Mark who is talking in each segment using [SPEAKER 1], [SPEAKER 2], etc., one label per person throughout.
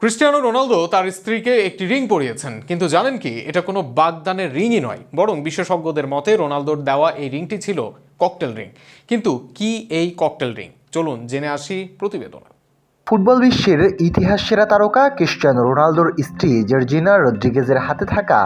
[SPEAKER 1] Cristiano Ronaldo তার স্ত্রীকে একটি রিং পরিয়েছেন। কিন্তু জানেন কি, এটা কোনো বাগদানের রিংই নয়, বরং বিশেষজ্ঞদের মতে রোনালদোর দেওয়া এই রিংটি ছিল ককটেল রিং। কিন্তু কি এই ককটেল রিং? চলুন জেনে আসি প্রতিবেদনে।
[SPEAKER 2] ফুটবল বিশ্বের ইতিহাস সেরা তারকা ক্রিস্টিয়ানো রোনালদোর স্ত্রী জর্জিনা রদ্রিগেজের হাতে থাকা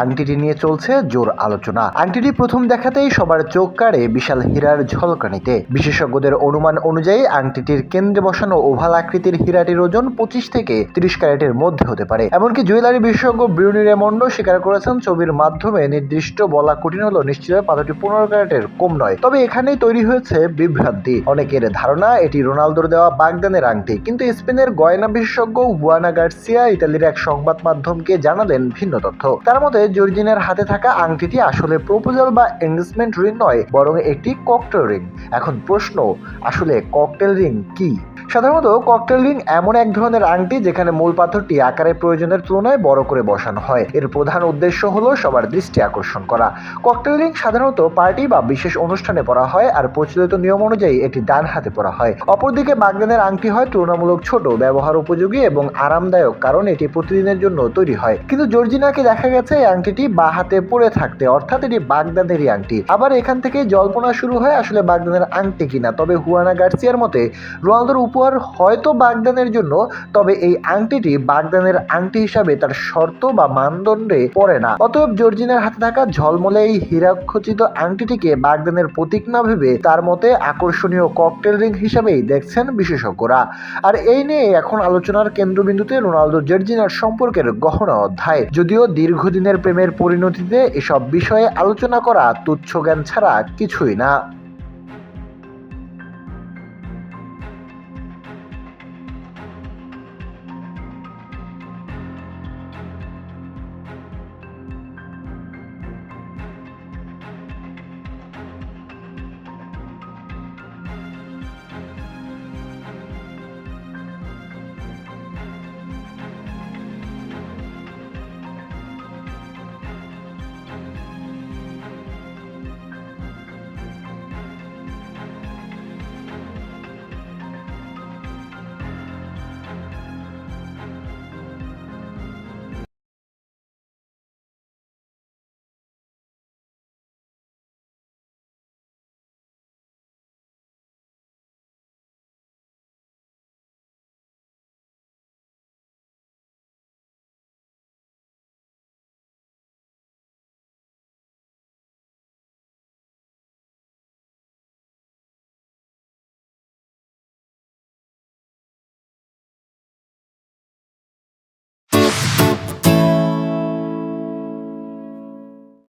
[SPEAKER 2] আংটিটি নিয়ে চলছে জোর আলোচনা। আংটিটি প্রথম দেখাতেই সবার চোখ কাড়ে বিশাল হীরার ঝলকানিতে। বিশেষজ্ঞদের অনুমান অনুযায়ী আংটিটির কেন্দ্রে বসানো ওভাল আকৃতির হীরাটির ওজন পঁচিশ থেকে তিরিশ ক্যারেটের মধ্যে হতে পারে। এমনকি জুয়েলারি বিশেষজ্ঞ ব্রিউনি রেমন্ড স্বীকার করেছেন, ছবির মাধ্যমে নির্দিষ্ট বলা কঠিন হলো নিশ্চিত পাথরটি পনেরো ক্যারেটের কম নয়। তবে এখানেই তৈরি হয়েছে বিভ্রান্তি। অনেকের ধারণা, এটি রোনালদোর দেওয়া বাগদানের আংটি। কিন্তু স্পেনের গয়না বিশেষজ্ঞ হুয়ানা গার্সিয়া ইতালির এক সংবাদ মাধ্যমকে জানালেন ভিন্ন তথ্য। তার মতে, জর্জিনের হাতে থাকা আংটিটি আসলে প্রপোজাল বা এঙ্গেজমেন্ট রিং নয়, বরং একটি ককটেল রিং। এখন প্রশ্ন, আসলে ককটেল রিং কি? সাধারণত, ককটেল রিং এমন এক ধরনের আংটি যেখানে মূল পাথরটি আকারের প্রয়োজনের তুলনায় বড় করে বসানো হয়। এর প্রধান উদ্দেশ্য হলো সবার দৃষ্টি আকর্ষণ করা। ককটেল রিং সাধারণত পার্টি বা বিশেষ অনুষ্ঠানে পরা হয়, আর প্রচলিত নিয়ম অনুযায়ী এটি ডান হাতে পরা হয়। অপরদিকে, বাগদানের আংটি হয় তুলনামূলক ছোট, ব্যবহার উপযোগী এবং আরামদায়ক, কারণ এটি প্রতিদিনের জন্য তৈরি হয়। কিন্তু জর্জিনাকে দেখা গেছে এই আংটিটি বা হাতে পরে থাকতে, অর্থাৎ এটি বাগদানেরই আংটি। আবার এখান থেকে জল্পনা শুরু হয় আসলে বাগদানের আংটি কিনা। তবে হুয়ানা গার্সিয়ার মতে, রোনালদোর উপহার হয়তো বাগদানের জন্য, তবে এই আংটিটি বাগদানের আংটি হিসাবে তার শর্ত বা মানদণ্ডে পড়ে না। অতএব জর্জিনার হাতে থাকা ঝলমলে এই হীরাখচিত আংটিটিকে বাগদানের প্রতীক না ভেবে তার মতে আকর্ষণীয় ককটেল রিং হিসাবেই দেখছেন বিশেষজ্ঞরা। আর এই নিয়ে এখন আলোচনার কেন্দ্রবিন্দুতে রোনালদো জর্জিনার সম্পর্কের গহনা অধ্যায়। যদিও দীর্ঘদিনের প্রেমের পরিণতিতে এসব বিষয়ে আলোচনা করা তুচ্ছ জ্ঞান ছাড়া কিছুই না।